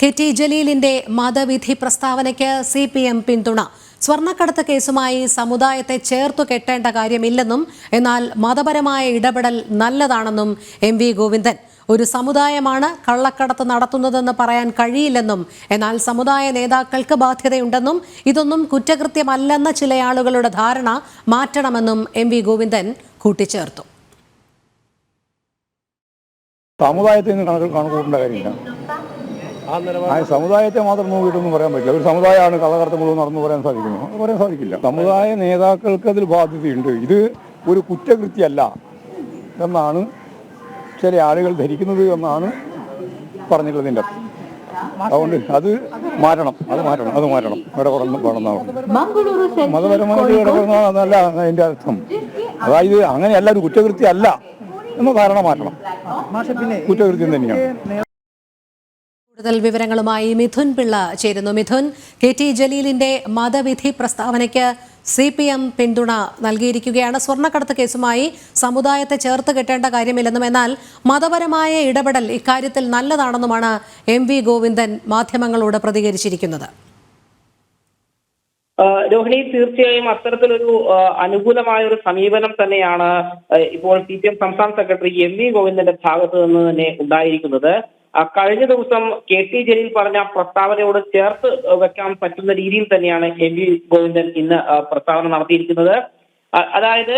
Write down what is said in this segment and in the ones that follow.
K T ജലീലിന്റെ മതവിധി പ്രസ്താവനയ്ക്ക് സി പി എം പിന്തുണ. സ്വർണക്കടത്ത് കേസുമായി സമുദായത്തെ ചേർത്തു കെട്ടേണ്ട കാര്യമില്ലെന്നും എന്നാൽ മതപരമായ ഇടപെടൽ നല്ലതാണെന്നും എം വി ഗോവിന്ദൻ. ഒരു സമുദായമാണ് കള്ളക്കടത്ത് നടത്തുന്നതെന്ന് പറയാൻ കഴിയില്ലെന്നും എന്നാൽ സമുദായ നേതാക്കൾക്ക് ബാധ്യതയുണ്ടെന്നും ഇതൊന്നും കുറ്റകൃത്യമല്ലെന്ന ചില ആളുകളുടെ ധാരണ മാറ്റണമെന്നും എം വി ഗോവിന്ദൻ കൂട്ടിച്ചേർത്തു. സമുദായത്തിൽ നിന്ന് കണക്ക് കാര്യമില്ല. ആ സമുദായത്തെ മാത്രം നോക്കിയിട്ടൊന്നും പറയാൻ പറ്റില്ല. ഒരു സമുദായമാണ് കള്ളക്കടത്ത് മുഴുവൻ നടന്നു പറയാൻ സാധിക്കുന്നു പറയാൻ സാധിക്കില്ല. സമുദായ നേതാക്കൾക്ക് അതിൽ ബാധ്യതയുണ്ട്. ഇത് ഒരു കുറ്റകൃത്യമല്ല എന്നാണ് ചില ആളുകൾ ധരിക്കുന്നത് എന്നാണ് പറഞ്ഞിട്ടുള്ളത് എന്റെ അതുകൊണ്ട് അത് മാറ്റണം. അത് മാറ്റണം. അത് മാറ്റണം. ഇടപെടണം വേണമെന്നാണ് മതപരമായിട്ട് ഇടപെടുന്നതല്ല അതിന്റെ അർത്ഥം. അതായത് അങ്ങനെയല്ല ഒരു കുറ്റകൃത്യമല്ല എന്ന ധാരണ മാറ്റണം. കുറ്റകൃത്യം തന്നെയാണ്. കൂടുതൽ വിവരങ്ങളുമായി മിഥുൻ പിള്ള ചേരുന്നു. മിഥുൻ കെ ടി ജലീലിന്റെ മതവിധി പ്രസ്താവനയ്ക്ക് സി പി എം പിന്തുണ നൽകിയിരിക്കുകയാണ്. സ്വർണക്കടത്ത് കേസുമായി സമുദായത്തെ ചേർത്ത് കെട്ടേണ്ട കാര്യമില്ലെന്നും എന്നാൽ മതപരമായ ഇടപെടൽ ഇക്കാര്യത്തിൽ നല്ലതാണെന്നുമാണ് എം വി ഗോവിന്ദൻ മാധ്യമങ്ങളോട് പ്രതികരിച്ചിരിക്കുന്നത്. രോഹിണി തീർച്ചയായും അത്തരത്തിലൊരു അനുകൂലമായ ഒരു സമീപനം തന്നെയാണ് ഇപ്പോൾ സി പി എം സംസ്ഥാന സെക്രട്ടറി എം വി ഗോവിന്ദന്റെ ഭാഗത്ത് നിന്ന് തന്നെ ഉണ്ടായിരിക്കുന്നത്. കഴിഞ്ഞ ദിവസം കെ ടി ജലീൽ പറഞ്ഞ പ്രസ്താവനയോട് ചേർത്ത് വെക്കാൻ പറ്റുന്ന രീതിയിൽ തന്നെയാണ് എം വി ഗോവിന്ദൻ ഇന്ന് പ്രസ്താവന നടത്തിയിരിക്കുന്നത്. അതായത്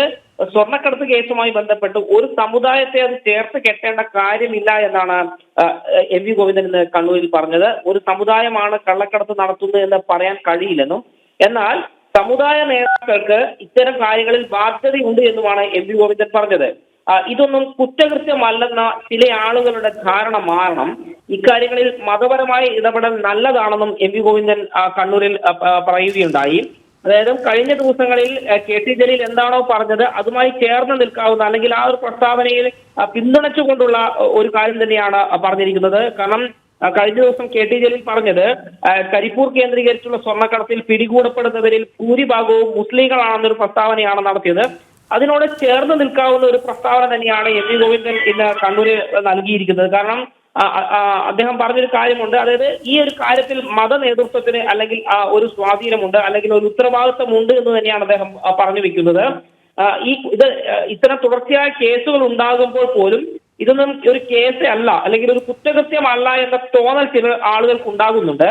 സ്വർണക്കടത്ത് കേസുമായി ബന്ധപ്പെട്ട് ഒരു സമുദായത്തെ അത് ചേർത്ത് കെട്ടേണ്ട കാര്യമില്ല എന്നാണ് എം വി ഗോവിന്ദൻ ഇന്ന് കണ്ണൂരിൽ പറഞ്ഞത്. ഒരു സമുദായമാണ് കള്ളക്കടത്ത് നടത്തുന്നത് എന്ന് പറയാൻ കഴിയില്ലെന്നും എന്നാൽ സമുദായ നേതാക്കൾക്ക് ഇത്തരം കാര്യങ്ങളിൽ ബാധ്യതയുണ്ട് എന്നുമാണ് എം വി ഗോവിന്ദൻ പറഞ്ഞത്. ഇതൊന്നും കുറ്റകൃത്യമല്ലെന്ന ചില ആളുകളുടെ ധാരണ മാറണം. ഇക്കാര്യങ്ങളിൽ മതപരമായ ഇടപെടൽ നല്ലതാണെന്നും എം വി ഗോവിന്ദൻ കണ്ണൂരിൽ പറയുകയുണ്ടായി. അതായത് കഴിഞ്ഞ ദിവസങ്ങളിൽ കെ ടി ജലീൽ എന്താണോ പറഞ്ഞത് അതുമായി ചേർന്ന് നിൽക്കാവുന്ന അല്ലെങ്കിൽ ആ ഒരു പ്രസ്താവനയിൽ പിന്തുണച്ചുകൊണ്ടുള്ള ഒരു കാര്യം തന്നെയാണ് പറഞ്ഞിരിക്കുന്നത്. കാരണം കഴിഞ്ഞ ദിവസം കെ ടി ജലീൽ പറഞ്ഞത് കരിപ്പൂർ കേന്ദ്രീകരിച്ചുള്ള സ്വർണക്കടത്തിൽ പിടികൂടപ്പെടുന്നവരിൽ ഭൂരിഭാഗവും മുസ്ലിങ്ങളാണെന്നൊരു പ്രസ്താവനയാണ് നടത്തിയത്. അതിനോട് ചേർന്ന് നിൽക്കാവുന്ന ഒരു പ്രസ്താവന തന്നെയാണ് എം വി ഗോവിന്ദൻ ഇന്ന് കണ്ണൂര് നൽകിയിരിക്കുന്നത്. കാരണം അദ്ദേഹം പറഞ്ഞൊരു കാര്യമുണ്ട്. അതായത് ഈ ഒരു കാര്യത്തിൽ മത നേതൃത്വത്തിന് അല്ലെങ്കിൽ ഒരു സ്വാധീനമുണ്ട് അല്ലെങ്കിൽ ഒരു ഉത്തരവാദിത്തമുണ്ട് എന്ന് തന്നെയാണ് അദ്ദേഹം പറഞ്ഞു വെക്കുന്നത്. ഈ ഇത് ഇത്തരം തുടർച്ചയായ കേസുകൾ ഉണ്ടാകുമ്പോൾ പോലും ഇതൊന്നും ഒരു കേസ് അല്ല അല്ലെങ്കിൽ ഒരു കുറ്റകൃത്യമല്ല എന്ന തോന്നൽ ചില ആളുകൾക്ക് ഉണ്ടാകുന്നുണ്ട്.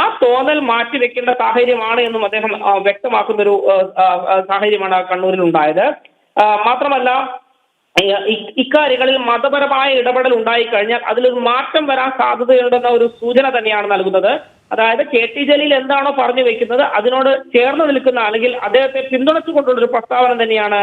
ആ തോന്നൽ മാറ്റിവെക്കേണ്ട സാഹചര്യമാണ് എന്നും അദ്ദേഹം വ്യക്തമാക്കുന്ന ഒരു സാഹചര്യമാണ് കണ്ണൂരിൽ ഉണ്ടായത് മാത്രമല്ല ഇക്കാര്യങ്ങളിൽ മതപരമായ ഇടപെടൽ ഉണ്ടായി കഴിഞ്ഞാൽ അതിലൊരു മാറ്റം വരാൻ സാധ്യതയുണ്ടെന്ന ഒരു സൂചന തന്നെയാണ് നൽകുന്നത്. അതായത് കെ ടി ജലീൽ എന്താണോ പറഞ്ഞു വെക്കുന്നത് അതിനോട് ചേർന്ന് നിൽക്കുന്ന അല്ലെങ്കിൽ അദ്ദേഹത്തെ പിന്തുണച്ചുകൊണ്ടുള്ള ഒരു പ്രസ്താവന തന്നെയാണ്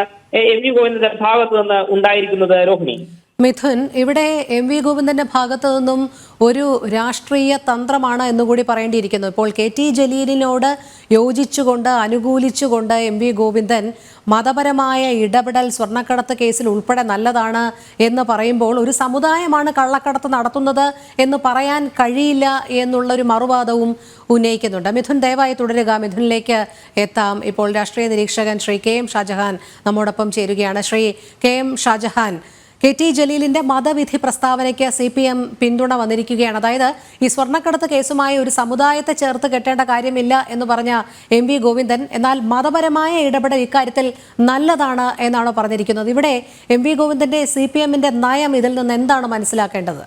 എം വി ഗോവിന്ദന്റെ ഭാഗത്ത് നിന്ന് ഉണ്ടായിരിക്കുന്നത് രോഹിണി. മിഥുൻ ഇവിടെ എം വി ഗോവിന്ദന്റെ ഭാഗത്തു നിന്നും ഒരു രാഷ്ട്രീയ തന്ത്രമാണ് എന്നുകൂടി പറയേണ്ടിയിരിക്കുന്നു. ഇപ്പോൾ കെ ടി ജലീലിനോട് യോജിച്ചുകൊണ്ട് അനുകൂലിച്ചുകൊണ്ട് എം വി ഗോവിന്ദൻ മതപരമായ ഇടപെടൽ സ്വർണക്കടത്ത് കേസിൽ ഉൾപ്പെടെ നല്ലതാണ് എന്ന് പറയുമ്പോൾ ഒരു സമുദായമാണ് കള്ളക്കടത്ത് നടത്തുന്നത് എന്ന് പറയാൻ കഴിയില്ല എന്നുള്ളൊരു മറുവാദവും ഉന്നയിക്കുന്നുണ്ട്. മിഥുൻ ദയവായി തുടരുക. മിഥുനിലേക്ക് എത്താം. ഇപ്പോൾ രാഷ്ട്രീയ നിരീക്ഷകൻ ശ്രീ കെ എം ഷാജഹാൻ നമ്മോടൊപ്പം ചേരുകയാണ്. Shri K M Shajahan K T ജലീലിന്റെ മതവിധി പ്രസ്താവനയ്ക്ക് സി പി എം പിന്തുണ വന്നിരിക്കുകയാണ്. അതായത് ഈ സ്വർണക്കടത്ത് കേസുമായി ഒരു സമുദായത്തെ ചേർത്ത് കെട്ടേണ്ട കാര്യമില്ല എന്ന് പറഞ്ഞ എം വി ഗോവിന്ദൻ എന്നാൽ മതപരമായ ഇടപെടൽ ഇക്കാര്യത്തിൽ നല്ലതാണ് എന്നാണ് പറഞ്ഞിരിക്കുന്നത്. ഇവിടെ എം വി ഗോവിന്ദന്റെ സി പി എമ്മിന്റെ നയം ഇതിൽ നിന്ന് എന്താണ് മനസ്സിലാക്കേണ്ടത്?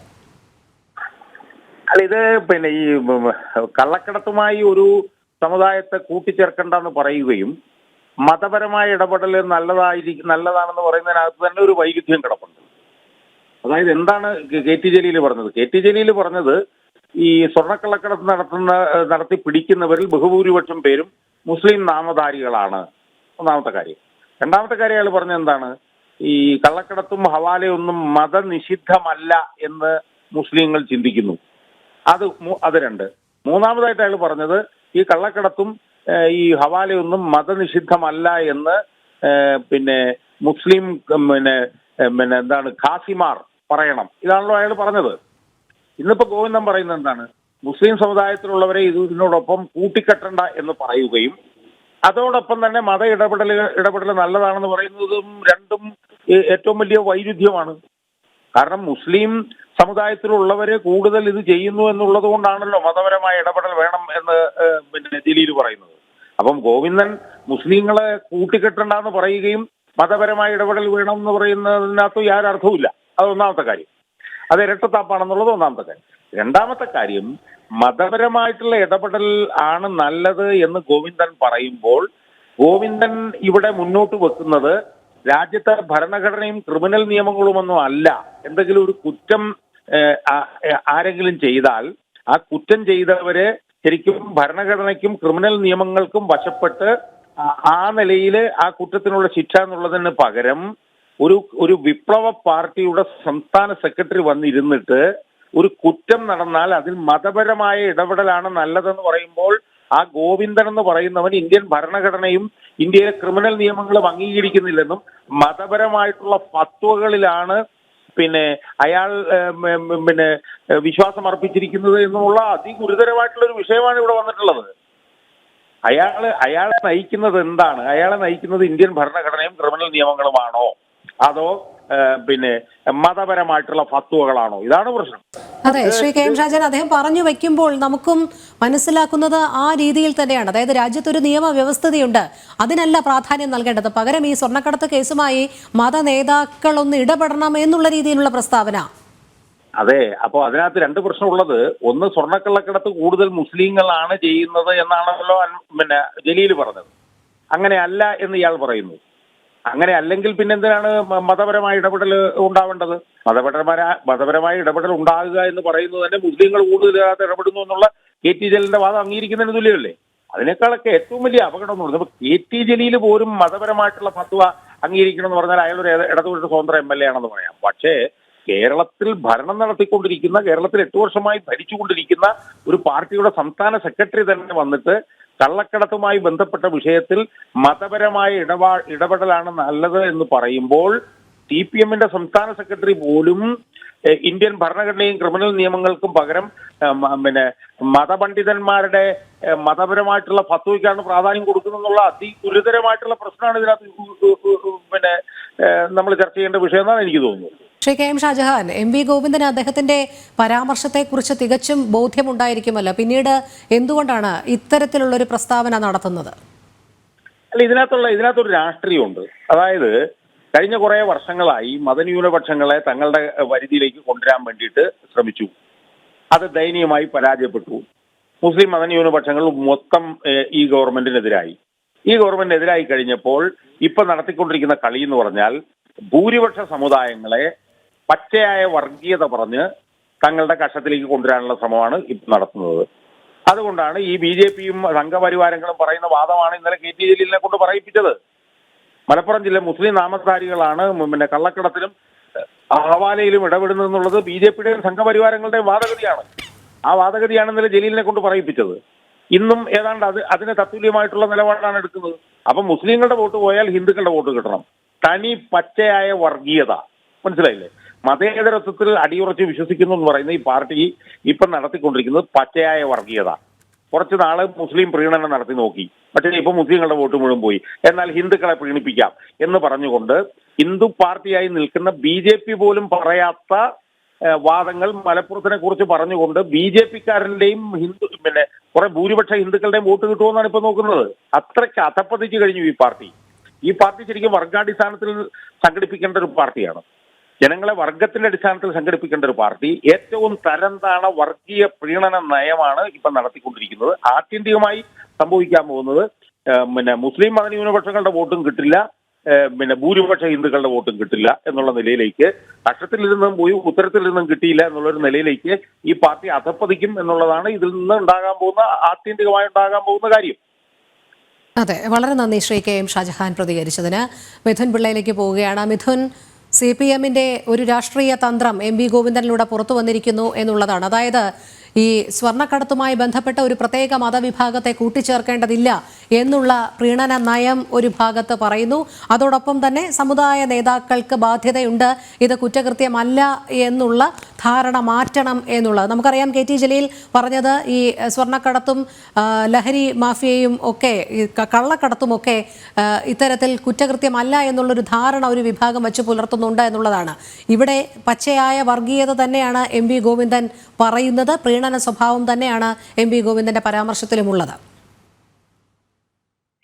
ഇത് പിന്നെ ഈ കള്ളക്കടത്തുമായി ഒരു സമുദായത്തെ കൂട്ടിച്ചേർക്കണ്ടെന്ന് പറയുകയും മതപരമായ ഇടപെടൽ നല്ലതായിരിക്കും നല്ലതാണെന്ന് പറയുന്നതിനകത്ത് തന്നെ ഒരു വൈരുദ്ധ്യം കിടപ്പുണ്ട്. അതായത് എന്താണ് കെ ടി ജലീൽ പറഞ്ഞത്? കെ ടി ജലീൽ പറഞ്ഞത് ഈ സ്വർണക്കള്ളക്കടത്ത് നടത്തുന്ന നടത്തി പിടിക്കുന്നവരിൽ ബഹുഭൂരിപക്ഷം പേരും മുസ്ലിം നാമധാരികളാണ്. ഒന്നാമത്തെ കാര്യം. രണ്ടാമത്തെ കാര്യം അയാൾ പറഞ്ഞത് എന്താണ്? ഈ കള്ളക്കടത്തും ഹവാലയൊന്നും മതനിഷിദ്ധമല്ല എന്ന് മുസ്ലിങ്ങൾ ചിന്തിക്കുന്നു. അത് അത് രണ്ട്. മൂന്നാമതായിട്ട് അയാൾ പറഞ്ഞത് ഈ കള്ളക്കടത്തും ഈ ഹവാലയൊന്നും മതനിഷിദ്ധമല്ല എന്ന് പിന്നെ മുസ്ലിം പിന്നെ പിന്നെ എന്താണ് ഖാസിമാർ പറയണം. ഇതാണല്ലോ അയാൾ പറഞ്ഞത്. ഇന്നിപ്പോ ഗോവിന്ദൻ പറയുന്നത് എന്താണ്? മുസ്ലിം സമുദായത്തിലുള്ളവരെ ഇത് ഇതിനോടൊപ്പം കൂട്ടിക്കെട്ടണ്ട എന്ന് പറയുകയും അതോടൊപ്പം തന്നെ മത ഇടപെടൽ ഇടപെടൽ നല്ലതാണെന്ന് പറയുന്നതും രണ്ടും ഏറ്റവും വലിയ വൈരുദ്ധ്യമാണ്. കാരണം മുസ്ലിം സമുദായത്തിലുള്ളവര് കൂടുതൽ ഇത് ചെയ്യുന്നു എന്നുള്ളത് കൊണ്ടാണല്ലോ മതപരമായ ഇടപെടൽ വേണം എന്ന് പിന്നെ ജലീൽ പറയുന്നത്. അപ്പം ഗോവിന്ദൻ മുസ്ലിങ്ങളെ കൂട്ടിക്കെട്ടണ്ടെന്ന് പറയുകയും മതപരമായ ഇടപെടൽ വേണം എന്ന് പറയുന്നതിനകത്ത് യാതൊരു അർത്ഥവുമില്ല അത് ഒന്നാമത്തെ കാര്യം. അത് ഇരട്ടത്താപ്പാണെന്നുള്ളത് ഒന്നാമത്തെ കാര്യം. രണ്ടാമത്തെ കാര്യം മതപരമായിട്ടുള്ള ഇടപെടൽ ആണ് നല്ലത് എന്ന് ഗോവിന്ദൻ പറയുമ്പോൾ ഗോവിന്ദൻ ഇവിടെ മുന്നോട്ട് വെക്കുന്നത് രാജ്യത്തെ ഭരണഘടനയും ക്രിമിനൽ നിയമങ്ങളുമൊന്നും അല്ല. എന്തെങ്കിലും ഒരു കുറ്റം ആരെങ്കിലും ചെയ്താൽ ആ കുറ്റം ചെയ്തവര് ശരിക്കും ഭരണഘടനയ്ക്കും ക്രിമിനൽ നിയമങ്ങൾക്കും വശപ്പെട്ട് ആ- ആ നിലയിൽ ആ കുറ്റത്തിനുള്ള ശിക്ഷ എന്നുള്ളതിന് പകരം ഒരു ഒരു വിപ്ലവ പാർട്ടിയുടെ സംസ്ഥാന സെക്രട്ടറി വന്നിരുന്നിട്ട് ഒരു കുറ്റം നടന്നാൽ അതിൽ മതപരമായ ഇടപെടലാണ് നല്ലതെന്ന് പറയുമ്പോൾ ആ ഗോവിന്ദൻ എന്ന് പറയുന്നവൻ ഇന്ത്യൻ ഭരണഘടനയും ഇന്ത്യയിലെ ക്രിമിനൽ നിയമങ്ങളും അംഗീകരിക്കുന്നില്ലെന്നും മതപരമായിട്ടുള്ള ഫത്വകളിലാണ് പിന്നെ അയാൾ പിന്നെ വിശ്വാസം അർപ്പിച്ചിരിക്കുന്നത് എന്നുള്ള അതിഗുരുതരമായിട്ടുള്ള ഒരു വിഷയമാണ് ഇവിടെ വന്നിട്ടുള്ളത്. അയാൾ അയാളെ നയിക്കുന്നത് എന്താണ്? അയാളെ നയിക്കുന്നത് ഇന്ത്യൻ ഭരണഘടനയും ക്രിമിനൽ നിയമങ്ങളുമാണോ? അതോ പിന്നെ മതപരമായിട്ടുള്ള ഫത്വകളാണോ ഇതാണ് പ്രശ്നം. അതെ ശ്രീ കെ എം ഷാജൻ അദ്ദേഹം പറഞ്ഞു വെക്കുമ്പോൾ നമുക്കും മനസ്സിലാക്കുന്നത് ആ രീതിയിൽ തന്നെയാണ്. അതായത് രാജ്യത്തൊരു നിയമവ്യവസ്ഥതയുണ്ട്. അതിനല്ല പ്രാധാന്യം നൽകേണ്ടത്. പകരം ഈ സ്വർണക്കടത്ത് കേസുമായി മത നേതാക്കൾ ഒന്ന് ഇടപെടണം എന്നുള്ള രീതിയിലുള്ള പ്രസ്താവന. അതെ അപ്പൊ അതിനകത്ത് രണ്ട് പ്രശ്നമുള്ളത് ഒന്ന് സ്വർണക്കള്ളക്കടത്ത് കൂടുതൽ മുസ്ലിങ്ങളാണ് ചെയ്യുന്നത് എന്നാണല്ലോ പിന്നെ ജലീൽ പറഞ്ഞത്. അങ്ങനെ അല്ല എന്ന് ഇയാൾ പറയുന്നു. അങ്ങനെ അല്ലെങ്കിൽ പിന്നെ എന്തിനാണ് മതപരമായ ഇടപെടൽ ഉണ്ടാവേണ്ടത്? മതപരമായ മതപരമായ ഇടപെടൽ ഉണ്ടാകുക എന്ന് പറയുന്നത് തന്നെ മുസ്ലിങ്ങൾ കൂടുതൽ ഇതിനകത്ത് ഇടപെടുന്നു എന്നുള്ള കെ ടി ജലീലിന്റെ വാദം അംഗീകരിക്കുന്നതിന് തുല്യമല്ലേ? അതിനേക്കാളൊക്കെ ഏറ്റവും വലിയ അപകടം എന്ന് പറയുന്നത് കെ ടി ജലീൽ പോലും മതപരമായിട്ടുള്ള ഫത്വ അംഗീകരിക്കണം എന്ന് പറഞ്ഞാൽ അയാളൊരു ഇടതുപക്ഷ സ്വതന്ത്ര എം എൽ എ ആണെന്ന് പറയാം. പക്ഷേ കേരളത്തിൽ ഭരണം നടത്തിക്കൊണ്ടിരിക്കുന്ന കേരളത്തിൽ എട്ട് വർഷമായി ഭരിച്ചുകൊണ്ടിരിക്കുന്ന ഒരു പാർട്ടിയുടെ സംസ്ഥാന സെക്രട്ടറി തന്നെ വന്നിട്ട് കള്ളക്കടത്തുമായി ബന്ധപ്പെട്ട വിഷയത്തിൽ മതപരമായ ഇടപാ ഇടപെടലാണ് നല്ലത് എന്ന് പറയുമ്പോൾ സി പി എമ്മിന്റെ സംസ്ഥാന സെക്രട്ടറി പോലും ഇന്ത്യൻ ഭരണഘടനയും ക്രിമിനൽ നിയമങ്ങൾക്കും പകരം പിന്നെ മതപണ്ഡിതന്മാരുടെ മതപരമായിട്ടുള്ള ഫത്വയ്ക്കാണ് പ്രാധാന്യം കൊടുക്കുന്നതെന്നുള്ള അതിഗുരുതരമായിട്ടുള്ള പ്രശ്നമാണ് ഇതിനകത്ത് പിന്നെ നമ്മൾ ചർച്ച ചെയ്യേണ്ട വിഷയം എന്നാണ് എനിക്ക് തോന്നുന്നത്. Shri K M Shajahan M V Govindan അദ്ദേഹത്തിന്റെ പരാമർശത്തെക്കുറിച്ച് തികച്ചും ബോധ്യമുണ്ടായിരിക്കുമല്ലോ. പിന്നീട് എന്തുകൊണ്ടാണ് ഇത്തരത്തിലുള്ള ഒരു പ്രസ്താവന നടത്തുന്നത്? അല്ല ഇതിനകത്തുള്ള ഇതിനകത്തൊരു രാഷ്ട്രീയമുണ്ട്. അതായത് കഴിഞ്ഞ കുറെ വർഷങ്ങളായി മതന്യൂനപക്ഷങ്ങളെ തങ്ങളുടെ പരിധിയിലേക്ക് കൊണ്ടുവരാൻ വേണ്ടിയിട്ട് ശ്രമിച്ചു. അത് ദയനീയമായി പരാജയപ്പെട്ടു. മുസ്ലിം മതന്യൂനപക്ഷങ്ങൾ മൊത്തം ഈ ഗവൺമെന്റിനെതിരായി. ഈ ഗവൺമെന്റിനെതിരായി കഴിഞ്ഞപ്പോൾ ഇപ്പൊ നടത്തിക്കൊണ്ടിരിക്കുന്ന കളി എന്ന് പറഞ്ഞാൽ ഭൂരിപക്ഷ സമുദായങ്ങളെ പച്ചയായ വർഗീയത പറഞ്ഞ് തങ്ങളുടെ കഷത്തിലേക്ക് കൊണ്ടുവരാനുള്ള ശ്രമമാണ് ഇപ്പം നടത്തുന്നത്. അതുകൊണ്ടാണ് ഈ ബി ജെ പിയും സംഘപരിവാരങ്ങളും പറയുന്ന വാദമാണ് ഇന്നലെ കെ ടി ജലീലിനെ കൊണ്ട് പറയിപ്പിച്ചത്. മലപ്പുറം ജില്ല മുസ്ലിം നാമധാരികളാണ്. മ് പിന്നെ കള്ളക്കടത്തിലും ഏഹ്, ഇടപെടുന്നത് എന്നുള്ളത് ബി ജെ പിയുടെയും സംഘപരിവാരങ്ങളുടെയും വാദഗതിയാണ്. ആ വാദഗതിയാണ് ഇന്നലെ ജലീലിനെ കൊണ്ട് പറയിപ്പിച്ചത്. ഇന്നും ഏതാണ്ട് അത് അതിന് തത്തുല്യമായിട്ടുള്ള നിലപാടാണ് എടുക്കുന്നത്. അപ്പൊ മുസ്ലിങ്ങളുടെ വോട്ട് പോയാൽ ഹിന്ദുക്കളുടെ വോട്ട് കിട്ടണം. തനി പച്ചയായ വർഗീയത. മനസ്സിലായില്ലേ? മതേതരത്വത്തിൽ അടിയുറച്ച് വിശ്വസിക്കുന്നു എന്ന് പറയുന്ന ഈ പാർട്ടി ഇപ്പം നടത്തിക്കൊണ്ടിരിക്കുന്നത് പച്ചയായ വർഗീയത. കുറച്ച് നാൾ മുസ്ലിം പ്രീണനം നടത്തി നോക്കി. പക്ഷേ ഇപ്പൊ മുസ്ലിങ്ങളുടെ വോട്ട് മുഴുവൻ പോയി. എന്നാൽ ഹിന്ദുക്കളെ പ്രീണിപ്പിക്കാം എന്ന് പറഞ്ഞുകൊണ്ട് ഹിന്ദു പാർട്ടിയായി നിൽക്കുന്ന ബി ജെ പി പോലും പറയാത്ത വാദങ്ങൾ മലപ്പുറത്തിനെ കുറിച്ച് പറഞ്ഞുകൊണ്ട് ബി ജെ പിക്കാരന്റെയും ഹിന്ദു പിന്നെ കുറെ ഭൂരിപക്ഷ ഹിന്ദുക്കളുടെയും വോട്ട് കിട്ടുമെന്നാണ് ഇപ്പൊ നോക്കുന്നത്. അത്രയ്ക്ക് അധപ്പതിച്ചു കഴിഞ്ഞു ഈ പാർട്ടി. ഈ പാർട്ടി ശരിക്കും വർഗാടിസ്ഥാനത്തിൽ സംഘടിപ്പിക്കേണ്ട ഒരു പാർട്ടിയാണ്. ജനങ്ങളെ വർഗത്തിന്റെ അടിസ്ഥാനത്തിൽ സംഘടിപ്പിക്കേണ്ട ഒരു പാർട്ടി. ഏറ്റവും തരം താണ വർഗീയ പ്രീണന നയമാണ് ഇപ്പൊ നടത്തിക്കൊണ്ടിരിക്കുന്നത്. ആത്യന്തികമായി സംഭവിക്കാൻ പോകുന്നത് പിന്നെ മുസ്ലിം മതന്യൂനപക്ഷങ്ങളുടെ വോട്ടും കിട്ടില്ല പിന്നെ ഭൂരിപക്ഷ ഹിന്ദുക്കളുടെ വോട്ടും കിട്ടില്ല എന്നുള്ള നിലയിലേക്ക് അക്ഷത്തിൽ നിന്നും പോയി ഉത്തരത്തിൽ നിന്നും കിട്ടിയില്ല എന്നുള്ളൊരു നിലയിലേക്ക് ഈ പാർട്ടി അധപ്പതിക്കും എന്നുള്ളതാണ് ഇതിൽ നിന്ന് ഉണ്ടാകാൻ പോകുന്ന ആത്യന്തികമായി ഉണ്ടാകാൻ പോകുന്ന കാര്യം. അതെ വളരെ നന്ദി ശ്രീ കെ എം ഷാജഹാൻ പ്രതികരിച്ചതിന്. മിഥുൻ പിള്ളയിലേക്ക് പോവുകയാണ്. മിഥുൻ സി പി എമ്മിന്റെ ഒരു രാഷ്ട്രീയ തന്ത്രം എം വി ഗോവിന്ദനിലൂടെ പുറത്തു വന്നിരിക്കുന്നു എന്നുള്ളതാണ്. അതായത് ഈ സ്വർണക്കടത്തുമായി ബന്ധപ്പെട്ട ഒരു പ്രത്യേക മതവിഭാഗത്തെ കൂട്ടിച്ചേർക്കേണ്ടതില്ല എന്നുള്ള പ്രീണന നയം ഒരു ഭാഗത്ത് പറയുന്നു. അതോടൊപ്പം തന്നെ സമുദായ നേതാക്കൾക്ക് ബാധ്യതയുണ്ട്. ഇത് കുറ്റകൃത്യമല്ല എന്നുള്ള ധാരണ മാറ്റണം എന്നുള്ളത്. നമുക്കറിയാം കെ ടി ജലീൽ പറഞ്ഞത് ഈ സ്വർണക്കടത്തും ലഹരി മാഫിയയും ഒക്കെ ഈ കള്ളക്കടത്തും ഒക്കെ ആ, ഇത്തരത്തിൽ കുറ്റകൃത്യമല്ല എന്നുള്ളൊരു ധാരണ ഒരു വിഭാഗം വെച്ച് പുലർത്തുന്നുണ്ട് എന്നുള്ളതാണ്. ഇവിടെ പച്ചയായ വർഗീയത തന്നെയാണ് എം വി ഗോവിന്ദൻ പറയുന്നത്. പ്രീണന സ്വഭാവം തന്നെയാണ് എം വി ഗോവിന്ദന്റെ പരാമർശത്തിലുമുള്ളത്.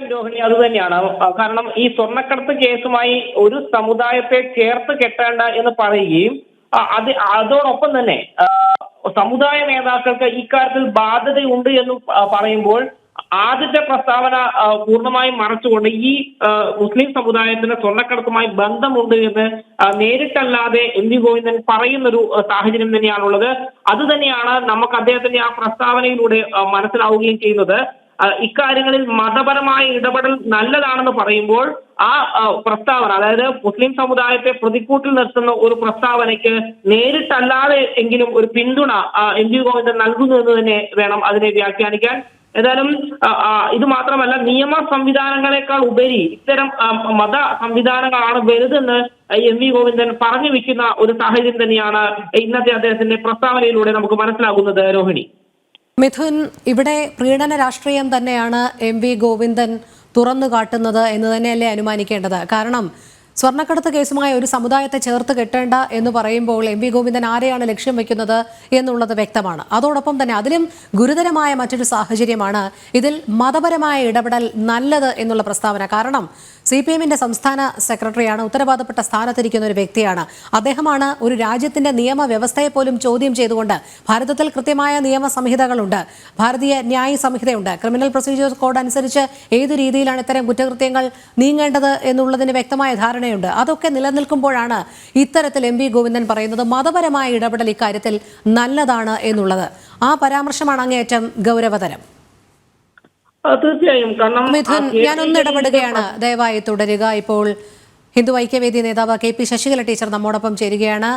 രോഹിണി അത് തന്നെയാണ്. കാരണം ഈ സ്വർണക്കടത്ത് കേസുമായി ഒരു സമുദായത്തെ ചേർത്ത് കെട്ടേണ്ട എന്ന് പറയുകയും അത് അതോടൊപ്പം തന്നെ സമുദായ നേതാക്കൾക്ക് ഇക്കാര്യത്തിൽ ബാധ്യതയുണ്ട് എന്ന് പറയുമ്പോൾ ആദ്യത്തെ പ്രസ്താവന പൂർണമായും മറച്ചുകൊണ്ട് ഈ മുസ്ലിം സമുദായത്തിന് സ്വർണക്കടത്തുമായി ബന്ധമുണ്ട് എന്ന് നേരിട്ടല്ലാതെ എം വി ഗോവിന്ദൻ പറയുന്ന ഒരു സാഹചര്യം തന്നെയാണുള്ളത്. അത് തന്നെയാണ് നമുക്ക് അദ്ദേഹത്തിന്റെ ആ പ്രസ്താവനയിലൂടെ മനസ്സിലാവുകയും ചെയ്യുന്നത്. ഇക്കാര്യങ്ങളിൽ മതപരമായ ഇടപെടൽ നല്ലതാണെന്ന് പറയുമ്പോൾ ആ പ്രസ്താവന അതായത് മുസ്ലിം സമുദായത്തെ പ്രതിക്കൂട്ടിൽ നിർത്തുന്ന ഒരു പ്രസ്താവനയ്ക്ക് നേരിട്ടല്ലാതെ എങ്കിലും ഒരു പിന്തുണ എം വി ഗോവിന്ദൻ നൽകുന്നു എന്ന് തന്നെ വേണം അതിനെ വ്യാഖ്യാനിക്കാൻ. ഏതായാലും ഇത് മാത്രമല്ല നിയമ സംവിധാനങ്ങളെക്കാൾ ഉപരി ഇത്തരം മത സംവിധാനങ്ങളാണ് വലുതെന്ന് എം വി ഗോവിന്ദൻ പറഞ്ഞു വെക്കുന്ന ഒരു സാഹചര്യം തന്നെയാണ് ഇന്നത്തെ അദ്ദേഹത്തിന്റെ പ്രസ്താവനയിലൂടെ നമുക്ക് മനസ്സിലാകുന്നത് രോഹിണി. മിഥുൻ ഇവിടെ പ്രീണന രാഷ്ട്രീയം തന്നെയാണ് എം വി ഗോവിന്ദൻ തുറന്നു കാട്ടുന്നത് എന്ന് തന്നെയല്ലേ അനുമാനിക്കേണ്ടത്? കാരണം സ്വർണക്കടത്ത് കേസുമായി ഒരു സമുദായത്തെ ചേർത്ത് കെട്ടേണ്ട എന്ന് പറയുമ്പോൾ എം വി ഗോവിന്ദൻ ആരെയാണ് ലക്ഷ്യം വെക്കുന്നത് എന്നുള്ളത് വ്യക്തമാണ്. അതോടൊപ്പം തന്നെ അതിലും ഗുരുതരമായ മറ്റൊരു സാഹചര്യമാണ് ഇതിൽ മതപരമായ ഇടപെടൽ നല്ലത് എന്നുള്ള പ്രസ്താവന. കാരണം സി പി എമ്മിന്റെ സംസ്ഥാന സെക്രട്ടറിയാണ് ഉത്തരവാദപ്പെട്ട സ്ഥാനത്തിരിക്കുന്ന ഒരു വ്യക്തിയാണ്. അദ്ദേഹമാണ് ഒരു രാജ്യത്തിന്റെ നിയമവ്യവസ്ഥയെ പോലും ചോദ്യം ചെയ്തുകൊണ്ട് ഭാരതത്തിൽ കൃത്യമായ നിയമ സംഹിതകളുണ്ട്. ഭാരതീയ ന്യായ സംഹിതയുണ്ട്. ക്രിമിനൽ പ്രൊസീജിയേഴ്സ് കോഡ് അനുസരിച്ച് ഏത് രീതിയിലാണ് ഇത്തരം കുറ്റകൃത്യങ്ങൾ നീങ്ങേണ്ടത് എന്നുള്ളതിന് വ്യക്തമായ ധാരണയുണ്ട് അതൊക്കെ നിലനിൽക്കുമ്പോഴാണ് ഇത്തരത്തിൽ എം വി ഗോവിന്ദൻ പറയുന്നത് മതപരമായ ഇടപെടൽ ഇക്കാര്യത്തിൽ നല്ലതാണ് എന്നുള്ളത്. ആ പരാമർശമാണ് അങ്ങേയറ്റം ഗൗരവതരം. തീർച്ചയായും. കാരണം മിഥുൻ ഞാനൊന്ന് ഇടപെടുകയാണ്. ദയവായി തുടരുക. ഇപ്പോൾ ഹിന്ദു ഐക്യവേദി നേതാവ് കെ പി ശശികല ടീച്ചർ നമ്മോടൊപ്പം ചേരുകയാണ്.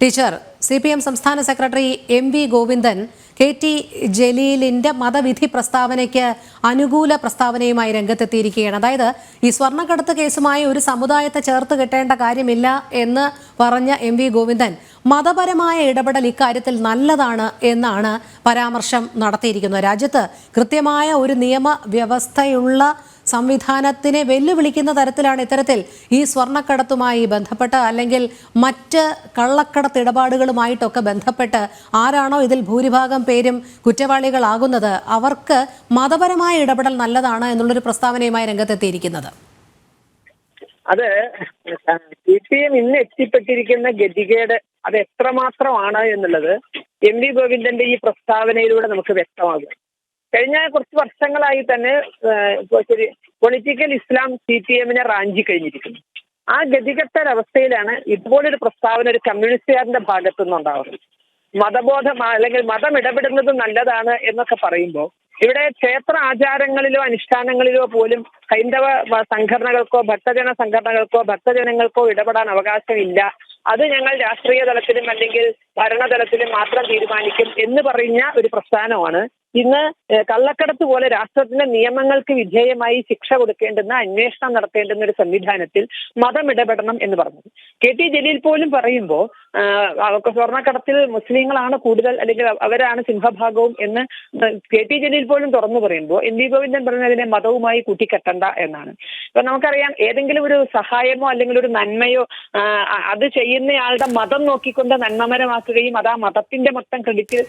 ടീച്ചർ സി പി എം സംസ്ഥാന secretary M V Govindan K T ജലീലിന്റെ മതവിധി പ്രസ്താവനയ്ക്ക് അനുകൂല പ്രസ്താവനയുമായി രംഗത്തെത്തിയിരിക്കുകയാണ്. അതായത് ഈ സ്വർണക്കടത്ത് കേസുമായി ഒരു സമുദായത്തെ ചേർത്ത് കെട്ടേണ്ട കാര്യമില്ല എന്ന് പറഞ്ഞ എം വി ഗോവിന്ദൻ മതപരമായ ഇടപെടൽ ഇക്കാര്യത്തിൽ നല്ലതാണ് എന്നാണ് പരാമർശം നടത്തിയിരിക്കുന്നത്. രാജ്യത്ത് കൃത്യമായ ഒരു നിയമ വ്യവസ്ഥയുള്ള സംവിധാനത്തിനെ വെല്ലുവിളിക്കുന്ന തരത്തിലാണ് ഇത്തരത്തിൽ ഈ സ്വർണക്കടത്തുമായി ബന്ധപ്പെട്ട് അല്ലെങ്കിൽ മറ്റ് കള്ളക്കടത്ത് ഇടപാടുകളുമായിട്ടൊക്കെ ബന്ധപ്പെട്ട് ആരാണോ ഇതിൽ ഭൂരിഭാഗം പേരും കുറ്റവാളികളാകുന്നത് അവർക്ക് മതപരമായ ഇടപെടൽ നല്ലതാണ് എന്നുള്ളൊരു പ്രസ്താവനയുമായി രംഗത്തെത്തിയിരിക്കുന്നത്. അത് സി പി എം ഇന്ന് എത്തിപ്പെട്ടിരിക്കുന്ന ഗതികേട് അത് എത്രമാത്രമാണ് എന്നുള്ളത് എം വി ഗോവിന്ദന്റെ ഈ പ്രസ്താവനയിലൂടെ നമുക്ക് വ്യക്തമാകും. കഴിഞ്ഞ കുറച്ച് വർഷങ്ങളായി തന്നെ പൊളിറ്റിക്കൽ ഇസ്ലാം സി പി എമ്മിനെ റാഞ്ചി കഴിഞ്ഞിരിക്കുന്നു. ആ ഗതികെട്ട അവസ്ഥയിലാണ് ഇതുപോലൊരു പ്രസ്താവന ഒരു കമ്മ്യൂണിസ്റ്റുകാരന്റെ ഭാഗത്തു നിന്നുണ്ടാവുന്നത് മതബോധം അല്ലെങ്കിൽ മതം ഇടപെടുന്നത് നല്ലതാണ് എന്നൊക്കെ പറയുമ്പോൾ ഇവിടെ ക്ഷേത്ര ആചാരങ്ങളിലോ അനുഷ്ഠാനങ്ങളിലോ പോലും ഹൈന്ദവ സംഘടനകൾക്കോ ഭക്തജന സംഘടനകൾക്കോ ഭക്തജനങ്ങൾക്കോ ഇടപെടാൻ അവകാശമില്ല. അത് ഞങ്ങൾ രാഷ്ട്രീയ തലത്തിലും അല്ലെങ്കിൽ ഭരണതലത്തിലും മാത്രം തീരുമാനിക്കും എന്ന് പറഞ്ഞ ഒരു പ്രസ്ഥാനമാണ് ഇന്ന് കള്ളക്കടത്ത് പോലെ രാഷ്ട്രത്തിന്റെ നിയമങ്ങൾക്ക് വിധേയമായി ശിക്ഷ കൊടുക്കേണ്ടുന്ന അന്വേഷണം നടത്തേണ്ടുന്ന ഒരു സംവിധാനത്തിൽ മതം ഇടപെടണം എന്ന് പറഞ്ഞത് കെ ടി ജലീൽ പോലും പറയുമ്പോൾ സ്വർണക്കടത്തിൽ മുസ്ലിങ്ങളാണ് കൂടുതൽ അല്ലെങ്കിൽ അവരാണ് സിംഹഭാഗവും എന്ന് കെ ടി ജലീൽ പോലും തുറന്നു പറയുമ്പോൾ എൻ വി ഗോവിന്ദൻ പറഞ്ഞതിനെ മതവുമായി കൂട്ടിക്കെട്ടണ്ട എന്നാണ്. ഇപ്പൊ നമുക്കറിയാം ഏതെങ്കിലും ഒരു സഹായമോ അല്ലെങ്കിൽ ഒരു നന്മയോ അത് ചെയ്യുന്നയാളുടെ മതം നോക്കിക്കൊണ്ട് നന്മമരമാക്കുകയും അത് ആ മതത്തിന്റെ മൊത്തം ക്രെഡിറ്റ്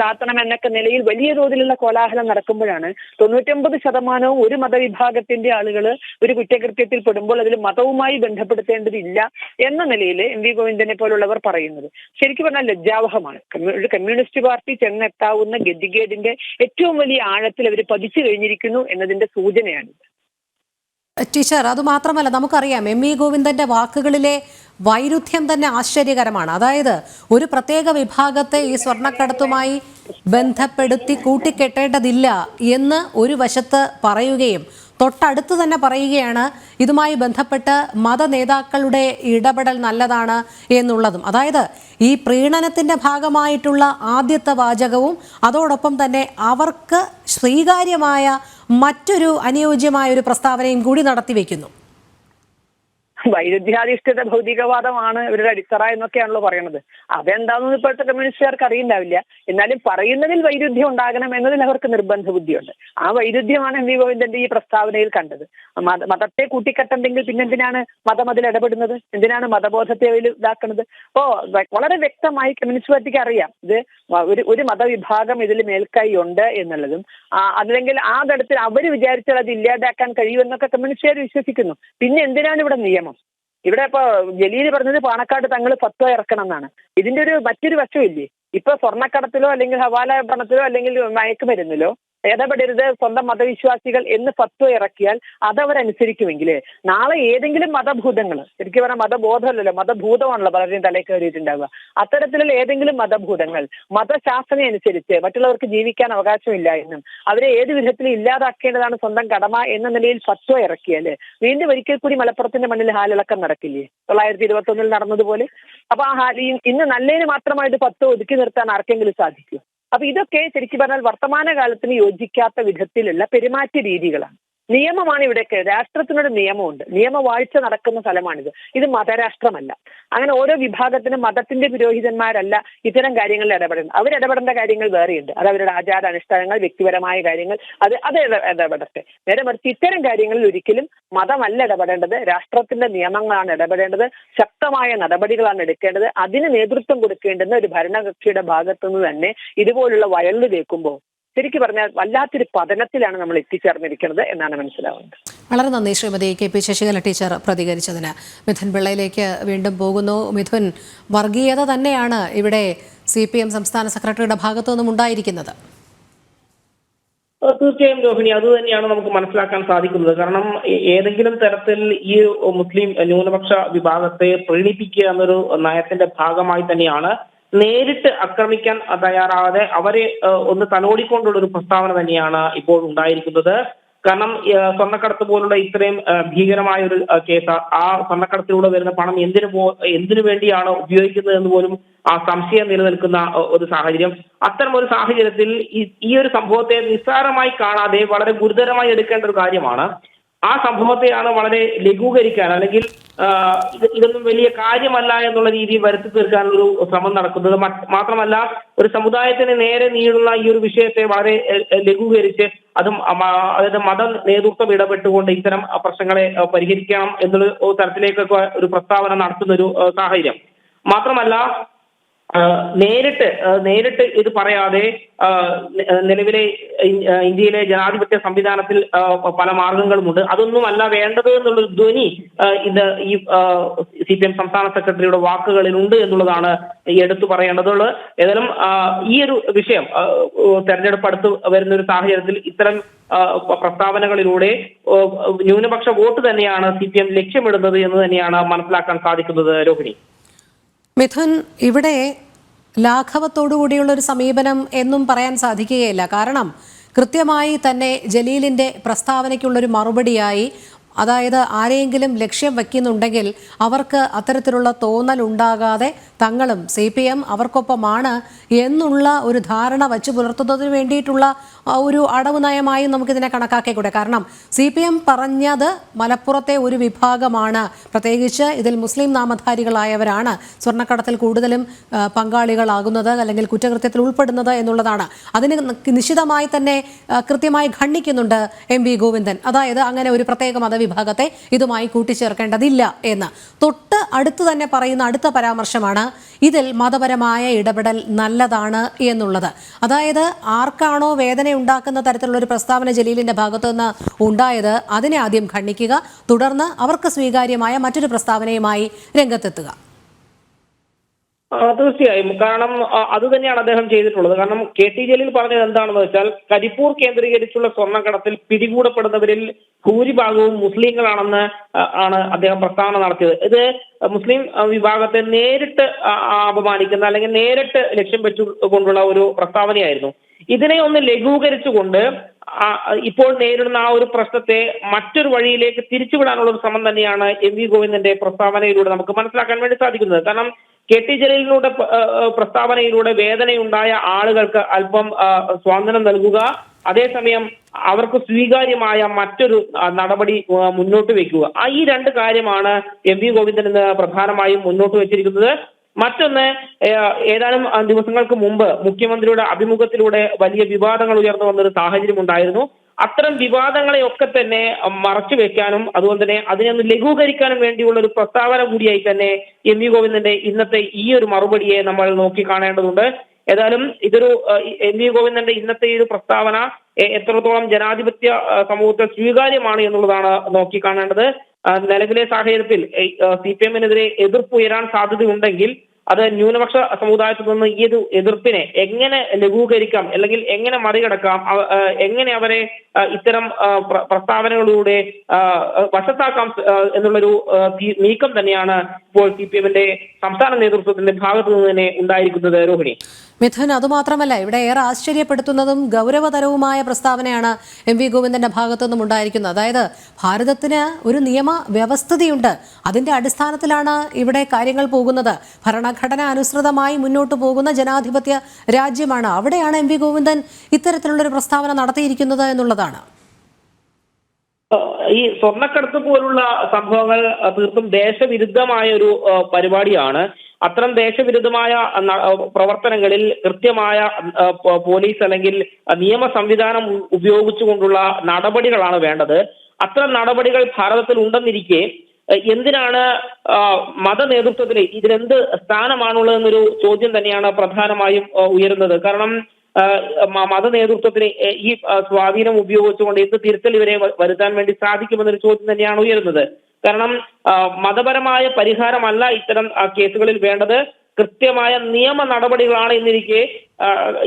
കാത്തണം എന്നൊക്കെ നിലയിൽ വലിയ തോതിലുള്ള കോലാഹലം നടക്കുമ്പോഴാണ് തൊണ്ണൂറ്റൊമ്പത് ശതമാനവും ഒരു മതവിഭാഗത്തിന്റെ ആളുകൾ ഒരു കുറ്റകൃത്യത്തിൽ പെടുമ്പോൾ അതിൽ മതവുമായി ബന്ധപ്പെടുത്തേണ്ടതില്ല എന്ന നിലയിൽ എം വി ഗോവിന്ദനെ പോലുള്ളവർ പറയുന്നത്. ശരിക്കും പറഞ്ഞാൽ ലജ്ജാവഹമാണ്. ഒരു കമ്മ്യൂണിസ്റ്റ് പാർട്ടി ചെന്നെത്താവുന്ന ഗതികേടിന്റെ ഏറ്റവും വലിയ ആഴത്തിൽ അവർ പതിച്ചു കഴിഞ്ഞിരിക്കുന്നു എന്നതിന്റെ സൂചനയാണ് ടീച്ചർ അതുമാത്രമല്ല നമുക്കറിയാം എം. ഇ. ഗോവിന്ദന്റെ വാക്കുകളിലെ വൈരുദ്ധ്യം തന്നെ ആശ്ചര്യകരമാണ്. അതായത് ഒരു പ്രത്യേക വിഭാഗത്തെ ഈ സ്വർണക്കടത്തുമായി ബന്ധപ്പെടുത്തി കൂട്ടിക്കെട്ടേണ്ടതില്ല എന്ന് ഒരു വശത്ത് പറയുകയും തൊട്ടടുത്ത് തന്നെ പറയുകയാണ് ഇതുമായി ബന്ധപ്പെട്ട് മത നേതാക്കളുടെ ഇടപെടൽ നല്ലതാണ് എന്നുള്ളതും. അതായത് ഈ പ്രീണനത്തിന്റെ ഭാഗമായിട്ടുള്ള ആദ്യത്തെ വാചകവും അതോടൊപ്പം തന്നെ അവർക്ക് സ്വീകാര്യമായ മറ്റൊരു അനുയോജ്യമായ ഒരു പ്രസ്താവനയും കൂടി നടത്തിവെക്കുന്നു. വൈരുദ്ധ്യാധിഷ്ഠിത ഭൗതികവാദമാണ് ഇവരുടെ അടിത്തറ എന്നൊക്കെയാണല്ലോ പറയുന്നത് അതെന്താണെന്ന് ഇപ്പോഴത്തെ കമ്മ്യൂണിസ്റ്റുകാർക്ക് അറിയിണ്ടാവില്ല. എന്നാലും പറയുന്നതിൽ വൈരുദ്ധ്യം ഉണ്ടാകണം എന്നതിൽ അവർക്ക് നിർബന്ധ ബുദ്ധിയുണ്ട്. ആ വൈരുദ്ധ്യമാണ് എം വി ഗോവിന്ദന്റെ ഈ പ്രസ്താവനയിൽ കണ്ടത്. മതത്തെ മതത്തെ പിന്നെ എന്തിനാണ് മതം അതിൽ ഇടപെടുന്നത്? എന്തിനാണ് മതബോധത്തെ അതിൽ ഇതാക്കുന്നത് അപ്പോ വളരെ വ്യക്തമായി കമ്മ്യൂണിസ്റ്റ് പാർട്ടിക്ക് അറിയാം. ഇത് ഒരു ഒരു മതവിഭാഗം ഇതിൽ മേൽക്കൈ ഉണ്ട് എന്നുള്ളതും അല്ലെങ്കിൽ ആ തരത്തിൽ അവർ വിചാരിച്ചാൽ അത് ഇല്ലാതാക്കാൻ കഴിയുമെന്നൊക്കെ കമ്മ്യൂണിസ്റ്റുകാർ വിശ്വസിക്കുന്നു. പിന്നെ എന്തിനാണ് ഇവിടെ നിയമം? ഇവിടെ ഇപ്പൊ ജലീൽ പറഞ്ഞത് പാണക്കാട് തങ്ങൾ ഫത്വ ഇറക്കണം എന്നാണ് ഇതിന്റെ ഒരു മറ്റൊരു ഇല്ലേ ഇപ്പൊ സ്വർണക്കടത്തിലോ അല്ലെങ്കിൽ ഹവാല പണത്തിലോ അല്ലെങ്കിൽ മയക്കുമരുന്നിലോ ഇടപെടരുത്. സ്വന്തം മതവിശ്വാസികൾ എന്ന് ഫത്വ ഇറക്കിയാൽ അതവരനുസരിക്കുമെങ്കിൽ നാളെ ഏതെങ്കിലും മതഭൂതങ്ങൾ ശരിക്കും പറഞ്ഞാൽ മതബോധമല്ലല്ലോ മതഭൂതമാണല്ലോ പലരുടെയും തലയിൽ കയറിയിട്ടുണ്ടാവുക. അത്തരത്തിലുള്ള ഏതെങ്കിലും മതഭൂതങ്ങൾ മതശാസന അനുസരിച്ച് മറ്റുള്ളവർക്ക് ജീവിക്കാൻ അവകാശമില്ല എന്നും അവരെ ഏത് വിധത്തിൽ ഇല്ലാതാക്കേണ്ടതാണ് സ്വന്തം കടമ എന്ന നിലയിൽ ഫത്വ ഇറക്കിയാൽ വീണ്ടും ഒരിക്കൽ കൂടി മലപ്പുറത്തിന്റെ മണ്ണിൽ ഹാലിളക്കം നടക്കില്ലേ? തൊള്ളായിരത്തി ഇരുപത്തി ഒന്നിൽ നടന്നതുപോലെ. അപ്പൊ ആ ഹാലിയും ഇന്ന് നല്ലതിന് മാത്രമായിട്ട് ഫത്വ ഒതുക്കി നിർത്താൻ ആർക്കെങ്കിലും സാധിക്കും അപ്പൊ ഇതൊക്കെ ശരിക്കും പറഞ്ഞാൽ വർത്തമാനകാലത്തിന് യോജിക്കാത്ത വിധത്തിലുള്ള പെരുമാറ്റ രീതികളാണ് നിയമമാണ് ഇവിടെയൊക്കെ. രാഷ്ട്രത്തിനൊരു നിയമമുണ്ട്. നിയമവാഴ്ച നടക്കുന്ന സ്ഥലമാണിത്. ഇത് മതരാഷ്ട്രമല്ല. അങ്ങനെ ഓരോ വിഭാഗത്തിനും മതത്തിന്റെ പുരോഹിതന്മാരല്ല ഇത്തരം കാര്യങ്ങളിൽ ഇടപെടുന്നത്. അവരിടപെടേണ്ട കാര്യങ്ങൾ വേറെയുണ്ട്. അത് അവരുടെ ആചാര അനുഷ്ഠാനങ്ങൾ വ്യക്തിപരമായ കാര്യങ്ങൾ അത് അത് ഇടപെടട്ടെ. നേരെ മറിച്ച് ഇത്തരം കാര്യങ്ങളിൽ ഒരിക്കലും മതമല്ല ഇടപെടേണ്ടത്. രാഷ്ട്രത്തിന്റെ നിയമങ്ങളാണ് ഇടപെടേണ്ടത്. ശക്തമായ നടപടികളാണ് എടുക്കേണ്ടത്. അതിന് നേതൃത്വം കൊടുക്കേണ്ടുന്ന ഒരു ഭരണകക്ഷിയുടെ ഭാഗത്തുനിന്ന് തന്നെ ഇതുപോലുള്ള വയലിൽ തേക്കുമ്പോൾ ശരിക്കും പറഞ്ഞാൽ വല്ലാത്തൊരു പതനത്തിലാണ് നമ്മൾ എത്തിച്ചേർന്നിരിക്കുന്നത് എന്നാണ് മനസ്സിലാവുന്നത്. വളരെ നന്ദി Shrimati K P Sasikala teacher പ്രതികരിച്ചതിന്. Mithun പിള്ളയിലേക്ക് വീണ്ടും പോകുന്നു. മിഥുൻ വർഗീയത തന്നെയാണ് ഇവിടെ സി പി എം സംസ്ഥാന സെക്രട്ടറിയുടെ ഭാഗത്തു നിന്നും ഉണ്ടായിരിക്കുന്നത്. തീർച്ചയായും രോഹിണി അത് തന്നെയാണ് നമുക്ക് മനസ്സിലാക്കാൻ സാധിക്കുന്നത്. കാരണം ഏതെങ്കിലും തരത്തിൽ ഈ മുസ്ലിം ന്യൂനപക്ഷ വിഭാഗത്തെ പ്രീണിപ്പിക്കുക എന്നൊരു നയത്തിന്റെ ഭാഗമായി തന്നെയാണ് നേരിട്ട് ആക്രമിക്കാൻ തയ്യാറാവാതെ അവരെ ഒന്ന് തലോടിക്കൊണ്ടുള്ള ഒരു പ്രസ്താവന തന്നെയാണ് ഇപ്പോൾ ഉണ്ടായിരിക്കുന്നത്. കാരണം സ്വർണക്കടത്ത് പോലുള്ള ഇത്രയും ഭീകരമായ ഒരു കേസ് ആ സ്വർണക്കടത്തിലൂടെ വരുന്ന പണം എന്തിനു പോ എന്തിനു വേണ്ടിയാണ് ഉപയോഗിക്കുന്നത് എന്ന് പോലും ആ സംശയം നിലനിൽക്കുന്ന ഒരു സാഹചര്യം. അത്തരം ഒരു സാഹചര്യത്തിൽ ഈ ഒരു സംഭവത്തെ നിസ്സാരമായി കാണാതെ വളരെ ഗുരുതരമായി എടുക്കേണ്ട ഒരു കാര്യമാണ്. ആ സംഭവത്തെയാണ് വളരെ ലഘൂകരിക്കാൻ അല്ലെങ്കിൽ ഇതൊന്നും വലിയ കാര്യമല്ല എന്നുള്ള രീതിയിൽ വരുത്തി തീർക്കാനുള്ള ഒരു ശ്രമം നടക്കുന്നത്. മാത്രമല്ല ഒരു സമുദായത്തിന് നേരെ നീളുന്ന ഈ ഒരു വിഷയത്തെ വളരെ ലഘൂകരിച്ച് അതും അതായത് മത നേതൃത്വം ഇടപെട്ടുകൊണ്ട് ഇത്തരം പ്രശ്നങ്ങളെ പരിഹരിക്കണം എന്നുള്ള തരത്തിലേക്കൊക്കെ ഒരു പ്രസ്താവന നടത്തുന്ന ഒരു സാഹചര്യം. മാത്രമല്ല നേരിട്ട് നേരിട്ട് ഇത് പറയാതെ നിലവിലെ ഇന്ത്യയിലെ ജനാധിപത്യ സംവിധാനത്തിൽ പല മാർഗങ്ങളുമുണ്ട്. അതൊന്നുമല്ല വേണ്ടത് എന്നുള്ളൊരു ധ്വനി ഇത് ഈ സി പി എം സംസ്ഥാന സെക്രട്ടറിയുടെ വാക്കുകളിലുണ്ട് എന്നുള്ളതാണ് എടുത്തു പറയേണ്ടതുള്ളത് ഏതായാലും ഈ ഒരു വിഷയം തെരഞ്ഞെടുപ്പ് അടുത്ത് വരുന്ന ഒരു സാഹചര്യത്തിൽ ഇത്തരം പ്രസ്താവനകളിലൂടെ ന്യൂനപക്ഷ വോട്ട് തന്നെയാണ് സി പി എം ലക്ഷ്യമിടുന്നത് എന്ന് തന്നെയാണ് മനസ്സിലാക്കാൻ സാധിക്കുന്നത് രോഹിണി. മിഥുൻ ഇവിടെ ലാഘവത്തോടു കൂടിയുള്ള ഒരു സമീപനം എന്നും പറയാൻ സാധിക്കുകയില്ല. കാരണം കൃത്യമായി തന്നെ ജലീലിന്റെ പ്രസ്താവനയ്ക്കുള്ളൊരു മറുപടിയായി അതായത് ആരെയെങ്കിലും ലക്ഷ്യം വയ്ക്കുന്നുണ്ടെങ്കിൽ അവർക്ക് അത്തരത്തിലുള്ള തോന്നൽ ഉണ്ടാകാതെ തങ്ങളും സി പി എം അവർക്കൊപ്പമാണ് എന്നുള്ള ഒരു ധാരണ വച്ചു പുലർത്തുന്നതിന് വേണ്ടിയിട്ടുള്ള ഒരു അടവ് നയമായും നമുക്കിതിനെ കണക്കാക്കിക്കൂടെ? കാരണം സി പി എം പറഞ്ഞത് മലപ്പുറത്തെ ഒരു വിഭാഗമാണ്. പ്രത്യേകിച്ച് ഇതിൽ മുസ്ലിം നാമധാരികളായവരാണ് സ്വർണക്കടത്തിൽ കൂടുതലും പങ്കാളികളാകുന്നത് അല്ലെങ്കിൽ കുറ്റകൃത്യത്തിൽ ഉൾപ്പെടുന്നത് എന്നുള്ളതാണ്. അതിന് നിശ്ചിതമായി തന്നെ കൃത്യമായി ഖണ്ഡിക്കുന്നുണ്ട് എം വി ഗോവിന്ദൻ. അതായത് അങ്ങനെ ഒരു പ്രത്യേക മതവിഭാഗത്തെ ഇതുമായി കൂട്ടിച്ചേർക്കേണ്ടതില്ല എന്ന്. തൊട്ട് അടുത്ത് തന്നെ പറയുന്ന അടുത്ത പരാമർശമാണ് ഇതിൽ മതപരമായ ഇടപെടൽ നല്ലതാണ് എന്നുള്ളത്. അതായത് ആർക്കാണോ വേദന ഉണ്ടാക്കുന്ന തരത്തിലുള്ള ഒരു പ്രസ്താവന ജലീലിന്റെ ഭാഗത്തുനിന്ന് ഉണ്ടായത് അതിനെ ആദ്യം ഖണ്ഡിക്കുക തുടർന്ന് അവർക്ക് സ്വീകാര്യമായ മറ്റൊരു പ്രസ്താവനയുമായി രംഗത്തെത്തുക. തീർച്ചയായും. കാരണം അത് തന്നെയാണ് അദ്ദേഹം ചെയ്തിട്ടുള്ളത്. കാരണം കെ ടി ജലീൽ പറഞ്ഞത് എന്താണെന്ന് വെച്ചാൽ കരിപ്പൂർ കേന്ദ്രീകരിച്ചുള്ള സ്വർണക്കടത്തിൽ പിടികൂടപ്പെടുന്നവരിൽ ഭൂരിഭാഗവും മുസ്ലിങ്ങളാണെന്ന് ആണ് അദ്ദേഹം പ്രസ്താവന നടത്തിയത്. ഇത് മുസ്ലിം വിഭാഗത്തെ നേരിട്ട് അപമാനിക്കുന്ന അല്ലെങ്കിൽ നേരിട്ട് ലക്ഷ്യം വെച്ചു കൊണ്ടുള്ള ഒരു പ്രസ്താവനയായിരുന്നു. ഇതിനെ ഒന്ന് ലഘൂകരിച്ചുകൊണ്ട് ഇപ്പോൾ നേരിടുന്ന ആ ഒരു പ്രശ്നത്തെ മറ്റൊരു വഴിയിലേക്ക് തിരിച്ചുവിടാനുള്ള ഒരു ശ്രമം തന്നെയാണ് എം വി ഗോവിന്ദന്റെ പ്രസ്താവനയിലൂടെ നമുക്ക് മനസ്സിലാക്കാൻ വേണ്ടി സാധിക്കുന്നത്. കാരണം കെ ടി ജലീലിനൂടെ പ്രസ്താവനയിലൂടെ വേദനയുണ്ടായ ആളുകൾക്ക് അല്പം സ്വാതന്ത്ര്യം നൽകുക അതേസമയം അവർക്ക് സ്വീകാര്യമായ മറ്റൊരു നടപടി മുന്നോട്ട് വെക്കുക. ആ ഈ രണ്ട് കാര്യമാണ് എം വി ഗോവിന്ദൻ പ്രധാനമായും മുന്നോട്ട് വെച്ചിരിക്കുന്നത്. മറ്റൊന്ന് ഏതാനും ദിവസങ്ങൾക്ക് മുമ്പ് മുഖ്യമന്ത്രിയുടെ അഭിമുഖത്തിലൂടെ വലിയ വിവാദങ്ങൾ ഉയർന്നു വന്നൊരു സാഹചര്യം ഉണ്ടായിരുന്നു. അത്തരം വിവാദങ്ങളെയൊക്കെ തന്നെ മറച്ചു വെക്കാനും അതുകൊണ്ട് തന്നെ അതിനെ ലഘൂകരിക്കാനും വേണ്ടിയുള്ള ഒരു പ്രസ്താവന കൂടിയായി തന്നെ എം വി ഗോവിന്ദന്റെ ഇന്നത്തെ ഈ ഒരു മറുപടിയെ നമ്മൾ നോക്കി കാണേണ്ടതുണ്ട്. ഏതായാലും ഇതൊരു എൻ വി ഗോവിന്ദന്റെ ഇന്നത്തെ ഈ ഒരു പ്രസ്താവന എത്രത്തോളം ജനാധിപത്യ സമൂഹത്തെ സമൂഹത്തിൽ സ്വീകാര്യമാണ് എന്നുള്ളതാണ് നോക്കി കാണേണ്ടത്. ആ, നിലവിലെ സാഹചര്യത്തിൽ സി പി എമ്മിനെതിരെ എതിർപ്പ് ഉയരാൻ സാധ്യതയുണ്ടെങ്കിൽ അത് ന്യൂനപക്ഷ സമുദായത്തിൽ നിന്ന് ഈ ഒരു എതിർപ്പിനെ എങ്ങനെ ലഘൂകരിക്കാം അല്ലെങ്കിൽ എങ്ങനെ മറികടക്കാം എങ്ങനെ അവരെ ഇത്തരം പ്രസ്താവനകളിലൂടെ വശത്താക്കാം എന്നുള്ളൊരു നീക്കം തന്നെയാണ് ഇപ്പോൾ സി പി എമ്മിന്റെ സംസ്ഥാന നേതൃത്വത്തിന്റെ ഭാഗത്തു നിന്ന് തന്നെ ഉണ്ടായിരിക്കുന്നത് രോഹിണി. മിഥുൻ അതുമാത്രമല്ല ഇവിടെ ഏറെ ആശ്ചര്യപ്പെടുത്തുന്നതും ഗൗരവതരവുമായ പ്രസ്താവനയാണ് എം വി ഗോവിന്ദന്റെ ഭാഗത്തു നിന്നും ഉണ്ടായിരിക്കുന്നത്. അതായത് ഭാരതത്തിന് ഒരു നിയമ വ്യവസ്ഥതയുണ്ട് അതിന്റെ അടിസ്ഥാനത്തിലാണ് ഇവിടെ കാര്യങ്ങൾ പോകുന്നത്. ഭരണഘടന അനുസൃതമായി മുന്നോട്ട് പോകുന്ന ജനാധിപത്യ രാജ്യമാണ്. അവിടെയാണ് എം വി ഗോവിന്ദൻ ഇത്തരത്തിലുള്ളൊരു പ്രസ്താവന നടത്തിയിരിക്കുന്നത് എന്നുള്ളതാണ്. ഈ സ്വർണക്കടത്ത് പോലുള്ള സംഭവങ്ങൾ തീർത്തും ദേശവിരുദ്ധമായ ഒരു പരിപാടിയാണ്. അത്തരം ദേശവിരുദ്ധമായ പ്രവർത്തനങ്ങളിൽ കൃത്യമായ പോലീസ് അല്ലെങ്കിൽ നിയമ സംവിധാനം ഉപയോഗിച്ചുകൊണ്ടുള്ള നടപടികളാണ് വേണ്ടത്. അത്തരം നടപടികൾ ഭാരതത്തിൽ ഉണ്ടെന്നിരിക്കെ എന്തിനാണ് മത നേതൃത്വത്തിന് ഇതിലെന്ത് സ്ഥാനമാണുള്ളതെന്നൊരു ചോദ്യം തന്നെയാണ് പ്രധാനമായും ഉയരുന്നത്. കാരണം മത നേതൃത്വത്തിന് ഈ സ്വാധീനം ഉപയോഗിച്ചുകൊണ്ട് എന്ത് തിരുത്തൽ ഇവരെ വരുത്താൻ വേണ്ടി സാധിക്കുമെന്നൊരു ചോദ്യം തന്നെയാണ് ഉയരുന്നത്. കാരണം മതപരമായ പരിഹാരമല്ല ഇത്തരം കേസുകളിൽ വേണ്ടത്. കൃത്യമായ നിയമ നടപടികളാണ് എന്നിരിക്കെ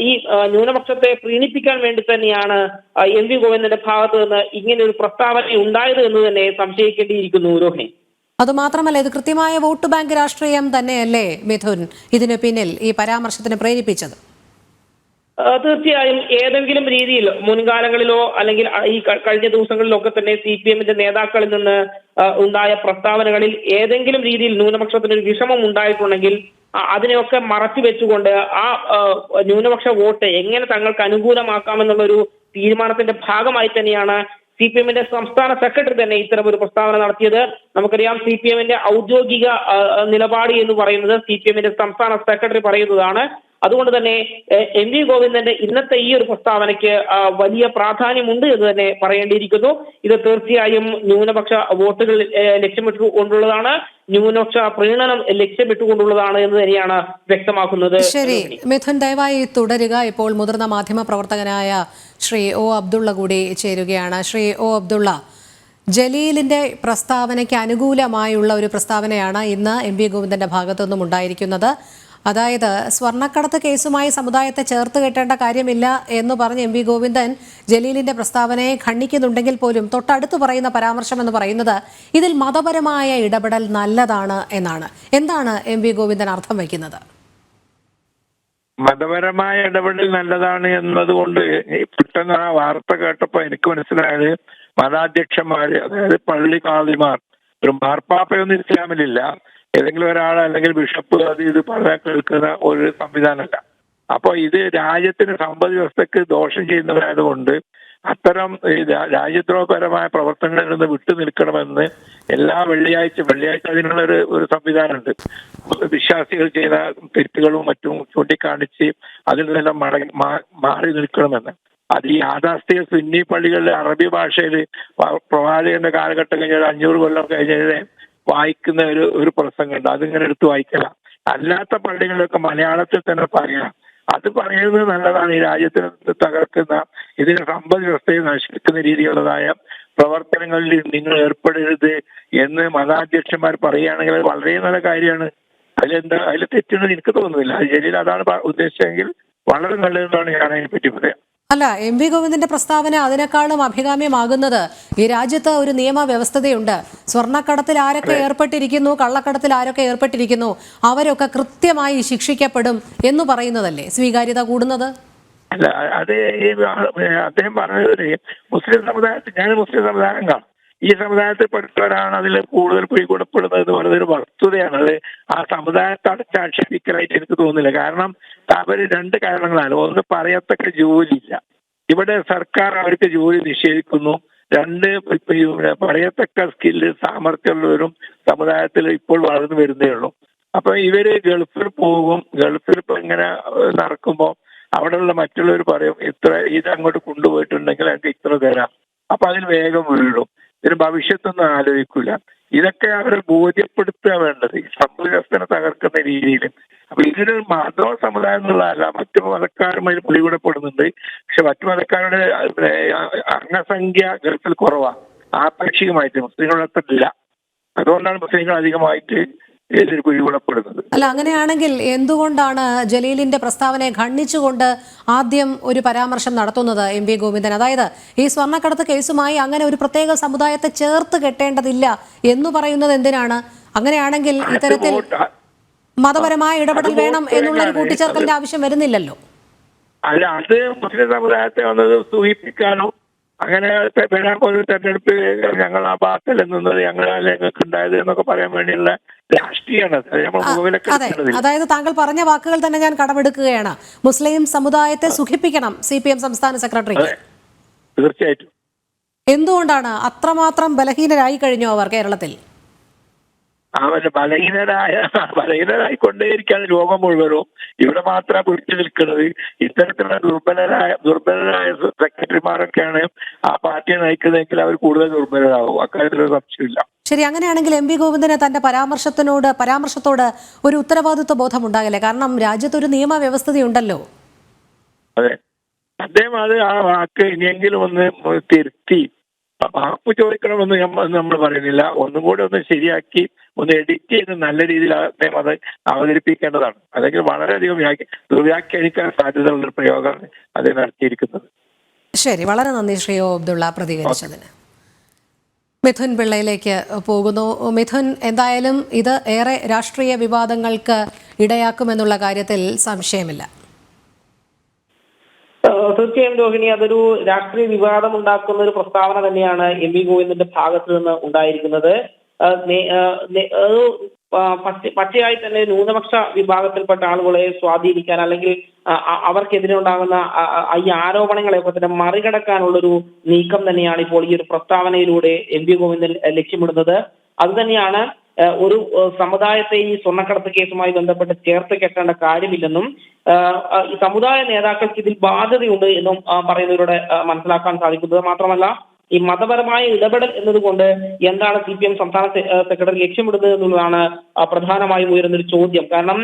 ഈ ന്യൂനപക്ഷത്തെ പ്രീണിപ്പിക്കാൻ വേണ്ടി തന്നെയാണ് എം വി ഗോവിന്ദന്റെ ഭാഗത്ത് നിന്ന് ഇങ്ങനെ ഒരു പ്രസ്താവന ഉണ്ടായത് എന്ന് തന്നെ സംശയിക്കേണ്ടിയിരിക്കുന്നു രോഹിണി. അതുമാത്രമല്ല ഇത് കൃത്യമായ വോട്ട് ബാങ്ക് രാഷ്ട്രീയം തന്നെയല്ലേ മിഥുൻ? ഇതിന് പിന്നിൽ ഈ പരാമർശത്തിന് പ്രേരിപ്പിച്ചത്. തീർച്ചയായും ഏതെങ്കിലും രീതിയിൽ മുൻകാലങ്ങളിലോ അല്ലെങ്കിൽ ഈ കഴിഞ്ഞ ദിവസങ്ങളിലോ ഒക്കെ തന്നെ സി പി എമ്മിന്റെ നേതാക്കളിൽ നിന്ന് ഉണ്ടായ പ്രസ്താവനകളിൽ ഏതെങ്കിലും രീതിയിൽ ന്യൂനപക്ഷത്തിന് ഒരു വിഷമം ഉണ്ടായിട്ടുണ്ടെങ്കിൽ അതിനെയൊക്കെ മറച്ചു വെച്ചുകൊണ്ട് ആ ന്യൂനപക്ഷ വോട്ട് എങ്ങനെ തങ്ങൾക്ക് അനുകൂലമാക്കാമെന്നുള്ള ഒരു തീരുമാനത്തിന്റെ ഭാഗമായി തന്നെയാണ് സി പി എമ്മിന്റെ സംസ്ഥാന സെക്രട്ടറി തന്നെ ഇത്തരം ഒരു പ്രസ്താവന നടത്തിയത്. നമുക്കറിയാം സി പി എമ്മിന്റെ ഔദ്യോഗിക നിലപാട് എന്ന് പറയുന്നത് സി പി എമ്മിന്റെ സംസ്ഥാന സെക്രട്ടറി പറയുന്നതാണ്. അതുകൊണ്ട് തന്നെ എ- വി ഗോവിന്ദന്റെ ഇന്നത്തെ ഈ ഒരു പ്രസ്താവനയ്ക്ക് വലിയ പ്രാധാന്യമുണ്ട് എന്ന് തന്നെ പറയേണ്ടിയിരിക്കുന്നു. ഇത് തീർച്ചയായും ന്യൂനപക്ഷ വോട്ടുകൾ ലക്ഷ്യമിട്ടുകൊണ്ടുള്ളതാണ്. ന്യൂനപക്ഷ പ്രീണനം ലക്ഷ്യമിട്ടുകൊണ്ടുള്ളതാണ് എന്ന് തന്നെയാണ് വ്യക്തമാക്കുന്നത്. ശരി. മിഥുൻ ദയവായി തുടരുക. ഇപ്പോൾ മുതിർന്ന മാധ്യമ പ്രവർത്തകനായ ശ്രീ ഒ അബ്ദുള്ള കൂടി ചേരുകയാണ്. ശ്രീ ഒ അബ്ദുള്ള ജലീലിന്റെ പ്രസ്താവനയ്ക്ക് അനുകൂലമായുള്ള ഒരു പ്രസ്താവനയാണ് ഇന്ന് എം വി ഗോവിന്ദന്റെ ഭാഗത്തുനിന്നും ഉണ്ടായിരിക്കുന്നത്. അതായത് സ്വർണക്കടത്ത് കേസുമായി സമുദായത്തെ ചേർത്ത് കെട്ടേണ്ട കാര്യമില്ല എന്ന് പറഞ്ഞ് എം വി ഗോവിന്ദൻ ജലീലിന്റെ പ്രസ്താവനയെ ഖണ്ഡിക്കുന്നുണ്ടെങ്കിൽ പോലും തൊട്ടടുത്ത് പറയുന്ന പരാമർശം എന്ന് പറയുന്നത് ഇതിൽ മതപരമായ ഇടപെടൽ നല്ലതാണ് എന്നാണ്. എന്താണ് എം വി ഗോവിന്ദൻ അർത്ഥം വയ്ക്കുന്നത്? മതപരമായ ഇടപെടൽ നല്ലതാണ് എന്നതുകൊണ്ട് പെട്ടെന്ന് ആ വാർത്ത കേട്ടപ്പോ എനിക്ക് മനസ്സിലായത് മതാധ്യക്ഷന്മാര് അതായത് പള്ളി കാളിമാർ ഒരു മാർപ്പാപ്പയൊന്നും ഇസ്ലാമിലില്ല. ഏതെങ്കിലും ഒരാൾ അല്ലെങ്കിൽ ബിഷപ്പ് അത് ഇത് പറയാൻ കേൾക്കുന്ന ഒരു സംവിധാനമല്ല. അപ്പോൾ ഇത് രാജ്യത്തിന് സമ്പദ് വ്യവസ്ഥക്ക് ദോഷം ചെയ്യുന്നവരായതുകൊണ്ട് അത്തരം രാജ്യദ്രോഹപരമായ പ്രവർത്തനങ്ങളിൽ നിന്ന് വിട്ടു നിൽക്കണമെന്ന് എല്ലാ വെള്ളിയാഴ്ച വെള്ളിയാഴ്ച അതിനുള്ള ഒരു ഒരു സംവിധാനമുണ്ട്. വിശ്വാസികൾ ചെയ്ത തെറ്റുകളും മറ്റും ചൂണ്ടിക്കാണിച്ച് അതിൽ നിന്നെല്ലാം മടങ്ങി മാറി നിൽക്കണമെന്ന്. അത് ഈ യാഥാസ്ഥിക സുന്നി പള്ളികളിൽ അറബി ഭാഷയിൽ പ്രവാചകന്റെ കാലഘട്ടം കഴിഞ്ഞ ഒരു അഞ്ഞൂറ് കൊല്ലം കഴിഞ്ഞതിനെ വായിക്കുന്ന ഒരു ഒരു പ്രസംഗമുണ്ട്. അതിങ്ങനെ എടുത്ത് വായിക്കല. അല്ലാത്ത പള്ളികളിലൊക്കെ മലയാളത്തിൽ തന്നെ പറയാം. അത് പറയുന്നത് നല്ലതാണ്. ഈ രാജ്യത്തിന് തകർക്കുന്ന ഇതിന് സമ്പദ് വ്യവസ്ഥയെ നശിക്കുന്ന രീതിയിലുള്ളതായ പ്രവർത്തനങ്ങളിൽ നിങ്ങൾ ഏർപ്പെടരുത് എന്ന് മതാധ്യക്ഷന്മാർ പറയുകയാണെങ്കിൽ വളരെ നല്ല കാര്യമാണ്. അതിലെന്താ അതിൽ തെറ്റുണ്ടെന്ന് എനിക്ക് തോന്നുന്നില്ല. ജലീൽ അതാണ് ഉദ്ദേശിച്ചെങ്കിൽ വളരെ നല്ലതെന്നാണ് ഞാൻ അതിനെപ്പറ്റി പറയാം. അല്ല എം വി ഗോവിന്ദന്റെ പ്രസ്താവന അതിനേക്കാളും അഭികാമ്യമാകുന്നത് ഈ രാജ്യത്ത് ഒരു നിയമവ്യവസ്ഥതയുണ്ട്. സ്വർണക്കടത്തിൽ ആരൊക്കെ ഏർപ്പെട്ടിരിക്കുന്നു കള്ളക്കടത്തിൽ ആരൊക്കെ ഏർപ്പെട്ടിരിക്കുന്നു അവരൊക്കെ കൃത്യമായി ശിക്ഷിക്കപ്പെടും എന്ന് പറയുന്നതല്ലേ? സ്വീകാര്യത കൂടുന്നത്? അല്ല അത് അദ്ദേഹം പറഞ്ഞത് മുസ്ലിം സമുദായത്തിൽ ഞാൻ മുസ്ലിം സമുദായം കാണും. ഈ സമുദായത്തിൽപ്പെട്ടവരാണ് അതിൽ കൂടുതൽ പിടികൂടപ്പെടുന്നത് എന്ന് പറയുന്നത് ഒരു വസ്തുതയാണ്. അത് ആ സമുദായത്തെ അടച്ചാക്ഷേപിക്കലായിട്ട് എനിക്ക് തോന്നുന്നില്ല. കാരണം അവർ രണ്ട് കാരണങ്ങളാണ്. ഒന്ന് പറയത്തക്ക ജോലിയില്ല. ഇവിടെ സർക്കാർ അവർക്ക് ജോലി നിഷേധിക്കുന്നു. രണ്ട് പറയത്തക്ക സ്കില്ല് സാമർഥ്യമുള്ളവരും സമുദായത്തിൽ ഇപ്പോൾ വളർന്നു വരുന്നേ ഉള്ളൂ. അപ്പൊ ഇവർ ഗൾഫിൽ പോകും. ഗൾഫിൽ ഇപ്പൊ ഇങ്ങനെ നടക്കുമ്പോൾ അവിടെയുള്ള മറ്റുള്ളവർ പറയും ഇത്ര ഇത് അങ്ങോട്ട് കൊണ്ടുപോയിട്ടുണ്ടെങ്കിൽ എനിക്ക് ഇത്ര തരാം. അപ്പൊ അതിൽ വേഗം വീഴും. ഇതിന് ഭവിഷ്യത്തൊന്നും ആലോചിക്കില്ല ഇതൊക്കെ അവരെ ബോധ്യപ്പെടുത്തുക വേണ്ടത്. ഈ സമ്പദ്വ്യവസ്ഥനെ തകർക്കുന്ന രീതിയിൽ അപ്പൊ ഇതിന് മാധവ സമുദായം എന്നുള്ളതല്ല മറ്റു മതക്കാരും അതിൽ പിടികൂടപ്പെടുന്നുണ്ട്. പക്ഷെ മറ്റു മതക്കാരുടെ അംഗസംഖ്യ ഗൾഫിൽ കുറവാണ് ആപേക്ഷികമായിട്ട് മുസ്ലിങ്ങളുടെ അത്ര ഇല്ല. അതുകൊണ്ടാണ് മുസ്ലിങ്ങൾ അധികമായിട്ട് അല്ല അങ്ങനെയാണെങ്കിൽ എന്തുകൊണ്ടാണ് ജലീലിന്റെ പ്രസ്താവനയെ ഖണ്ഡിച്ചുകൊണ്ട് ആദ്യം ഒരു പരാമർശം നടത്തുന്നത് എം വി ഗോവിന്ദൻ? അതായത് ഈ സ്വർണക്കടത്ത് കേസുമായി അങ്ങനെ ഒരു പ്രത്യേക സമുദായത്തെ ചേർത്ത് കെട്ടേണ്ടതില്ല എന്ന് പറയുന്നത് എന്തിനാണ്? അങ്ങനെയാണെങ്കിൽ ഇത്തരത്തിൽ മതപരമായ ഇടപെടൽ വേണം എന്നുള്ള ഒരു. കൂട്ടിച്ചേർക്കലിന്റെ ആവശ്യം വരുന്നില്ലല്ലോ? അല്ല അത് മുസ്ലിം സമുദായത്തെ വന്നത് സൂചിപ്പിക്കാനോ അങ്ങനെ ഒരു തെരഞ്ഞെടുപ്പ് ഞങ്ങൾ ആ പാർട്ടിയിൽ നിന്നത് ഞങ്ങൾ ഞങ്ങൾക്ക് ഉണ്ടായത് എന്നൊക്കെ പറയാൻ വേണ്ടിയുള്ള രാഷ്ട്രീയമാണ് അതായത് താങ്കൾ പറഞ്ഞ വാക്കുകൾ തന്നെ ഞാൻ കടമെടുക്കുകയാണ്. മുസ്ലിം സമുദായത്തെ സുഖിപ്പിക്കണം സി പി എം സംസ്ഥാന സെക്രട്ടറി. തീർച്ചയായിട്ടും. എന്തുകൊണ്ടാണ് അത്രമാത്രം ബലഹീനരായി കഴിഞ്ഞു അവർ കേരളത്തിൽ? അവർ ബലഹീനരായ ബലഹീനരായിക്കൊണ്ടേയിരിക്കാണ് ലോകം മുഴുവനും ഇവിടെ മാത്രം പിടിച്ചു നിൽക്കുന്നത്. ഇത്തരത്തിലുള്ള ദുർബലരായ ദുർബലരായ സെക്രട്ടറിമാരൊക്കെയാണ് ആ പാർട്ടിയെ നയിക്കുന്നതെങ്കിൽ അവർ കൂടുതൽ ദുർബലരാകും. അക്കാര്യത്തിൽ സംശയമില്ല ശരി അങ്ങനെയാണെങ്കിൽ എം വി ഗോവിന്ദന് തന്റെ പരാമർശത്തിനോട് പരാമർശത്തോട് ഒരു ഉത്തരവാദിത്വ ബോധം ഉണ്ടാകില്ലേ കാരണം രാജ്യത്ത് ഒരു നിയമവ്യവസ്ഥതയുണ്ടല്ലോ അതെ. അദ്ദേഹം അത് ആ വാക്ക് ഇനിയെങ്കിലും ഒന്ന് തിരുത്തി മാപ്പ് ചോദിക്കണമെന്ന് നമ്മൾ പറയുന്നില്ല. ഒന്നും കൂടി ഒന്ന് ശരിയാക്കി ഒന്ന് എഡിറ്റ് ചെയ്ത് നല്ല രീതിയിൽ അദ്ദേഹം അത് അവതരിപ്പിക്കേണ്ടതാണ്. അല്ലെങ്കിൽ വളരെയധികം വ്യാഖ്യ ദുർവ്യാഖ്യാനിക്കാൻ സാധ്യതയുള്ള ഒരു പ്രയോഗമാണ് അദ്ദേഹം നടത്തിയിരിക്കുന്നത്. ശരി. വളരെ നന്ദി ശ്രീ അബ്ദുള്ള പ്രതികരിച്ചതിന്. മിഥുൻ പിള്ളയിലേക്ക് പോകുന്നു. മിഥുൻ എന്തായാലും ഇത് ഏറെ രാഷ്ട്രീയ വിവാദങ്ങൾക്ക് ഇടയാക്കുമെന്നുള്ള കാര്യത്തിൽ സംശയമില്ല. തീർച്ചയായും രോഹിണി അതൊരു രാഷ്ട്രീയ വിവാദം ഉണ്ടാക്കുന്ന ഒരു പ്രസ്താവന തന്നെയാണ് എം വി ഗോവിന്ദന്റെ ഭാഗത്ത് നിന്ന് ഉണ്ടായിരിക്കുന്നത്. പച്ചയായി തന്നെ ന്യൂനപക്ഷ വിഭാഗത്തിൽപ്പെട്ട ആളുകളെ സ്വാധീനിക്കാൻ അല്ലെങ്കിൽ അവർക്കെതിരെ ഉണ്ടാകുന്ന ഈ ആരോപണങ്ങളെ ഈ ആരോപണങ്ങളെയൊക്കെ തന്നെ മറികടക്കാനുള്ളൊരു നീക്കം തന്നെയാണ് ഇപ്പോൾ ഈ ഒരു പ്രസ്താവനയിലൂടെ എം വി ഗോവിന്ദൻ ലക്ഷ്യമിടുന്നത്. അത് തന്നെയാണ് ഒരു സമുദായത്തെ ഈ സ്വർണക്കടത്ത് കേസുമായി ബന്ധപ്പെട്ട് ചേർത്ത് കെട്ടേണ്ട കാര്യമില്ലെന്നും സമുദായ നേതാക്കൾക്ക് ഇതിൽ ബാധ്യതയുണ്ട് എന്നും പറയുന്നവരുടെ മനസ്സിലാക്കാൻ സാധിക്കുന്നത്. മാത്രമല്ല ഈ മതപരമായ ഇടപെടൽ എന്നതുകൊണ്ട് എന്താണ് സി പി എം സംസ്ഥാന സെക്രട്ടറി ലക്ഷ്യമിടുന്നത് എന്നുള്ളതാണ് പ്രധാനമായും ഉയരുന്നൊരു ചോദ്യം. കാരണം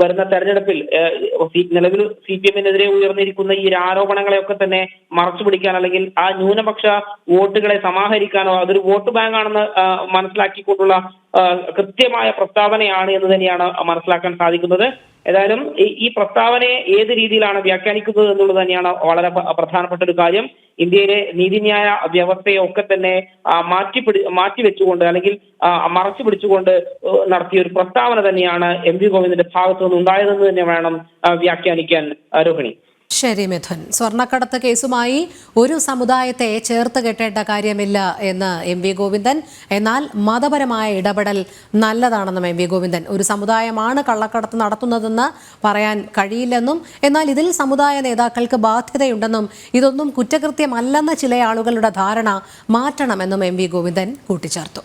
വരുന്ന തെരഞ്ഞെടുപ്പിൽ നിലവിൽ സി പി എമ്മിനെതിരെ ഉയർന്നിരിക്കുന്ന ഈ ആരോപണങ്ങളെയൊക്കെ തന്നെ മറച്ചു പിടിക്കാൻ അല്ലെങ്കിൽ ആ ന്യൂനപക്ഷ വോട്ടുകളെ സമാഹരിക്കാനോ അതൊരു വോട്ട് ബാങ്ക് ആണെന്ന് മനസ്സിലാക്കിക്കൊണ്ടുള്ള കൃത്യമായ പ്രസ്താവനയാണ് എന്ന് തന്നെയാണ് മനസ്സിലാക്കാൻ സാധിക്കുന്നത്. ഏതായാലും ഈ- പ്രസ്താവനയെ ഏത് രീതിയിലാണ് വ്യാഖ്യാനിക്കുന്നത് എന്നുള്ളത് തന്നെയാണ് വളരെ പ്രധാനപ്പെട്ട ഒരു കാര്യം. ഇന്ത്യയിലെ നീതിന്യായ വ്യവസ്ഥയെ ഒക്കെ തന്നെ മാറ്റിപ്പിടി മാറ്റിവെച്ചുകൊണ്ട് അല്ലെങ്കിൽ മറച്ചു പിടിച്ചുകൊണ്ട് നടത്തിയ ഒരു പ്രസ്താവന തന്നെയാണ് എം വി ഗോവിന്ദന്റെ ഭാഗത്തു നിന്ന് ഉണ്ടായതെന്ന് തന്നെ വേണം വ്യാഖ്യാനിക്കാൻ രോഹിണി. ശരി മിഥുൻ. സ്വർണക്കടത്ത് കേസുമായി ഒരു സമുദായത്തെ ചേർത്ത് കെട്ടേണ്ട കാര്യമില്ല എന്ന് എം വി ഗോവിന്ദൻ. എന്നാൽ മതപരമായ ഇടപെടൽ നല്ലതാണെന്നും എം വി ഗോവിന്ദൻ. ഒരു സമുദായമാണ് കള്ളക്കടത്ത് നടത്തുന്നതെന്ന് പറയാൻ കഴിയില്ലെന്നും എന്നാൽ ഇതിൽ സമുദായ നേതാക്കൾക്ക് ബാധ്യതയുണ്ടെന്നും ഇതൊന്നും കുറ്റകൃത്യമല്ലെന്ന ചില ആളുകളുടെ ധാരണ മാറ്റണമെന്നും എം വി ഗോവിന്ദൻ കൂട്ടിച്ചേർത്തു.